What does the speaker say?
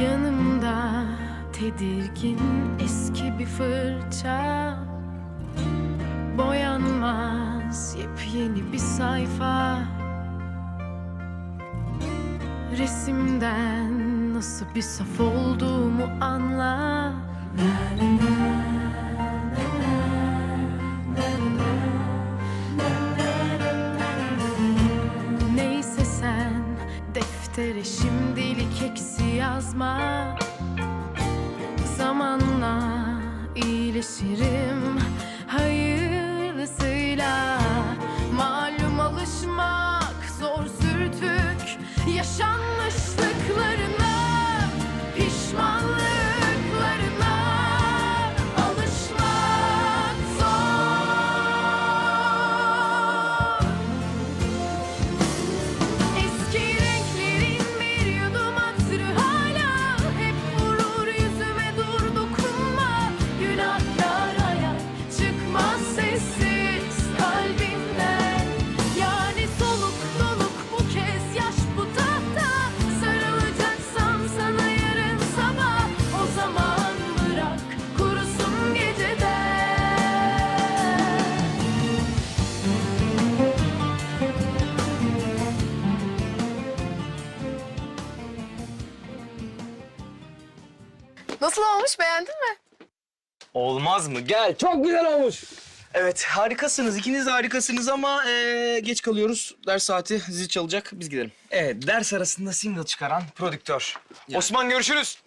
Yanımda tedirgin eski bir fırça. Boyanmaz yepyeni bir sayfa. Resimden nasıl bir saf olduğumu anla. Neyse deftere şimdilik eksi yazma. Zamanla iyileşirim hayırlısıyla. Malum alışmak zor sürtük Yaşanmışlıklarına Nasıl olmuş beğendin mi? Olmaz mı? Gel. Çok güzel olmuş. Evet harikasınız. İkiniz de harikasınız ama eee, geç kalıyoruz. Ders saati zil çalacak. Biz gidelim. Evet ders arasında single çıkaran prodüktör. Osman görüşürüz.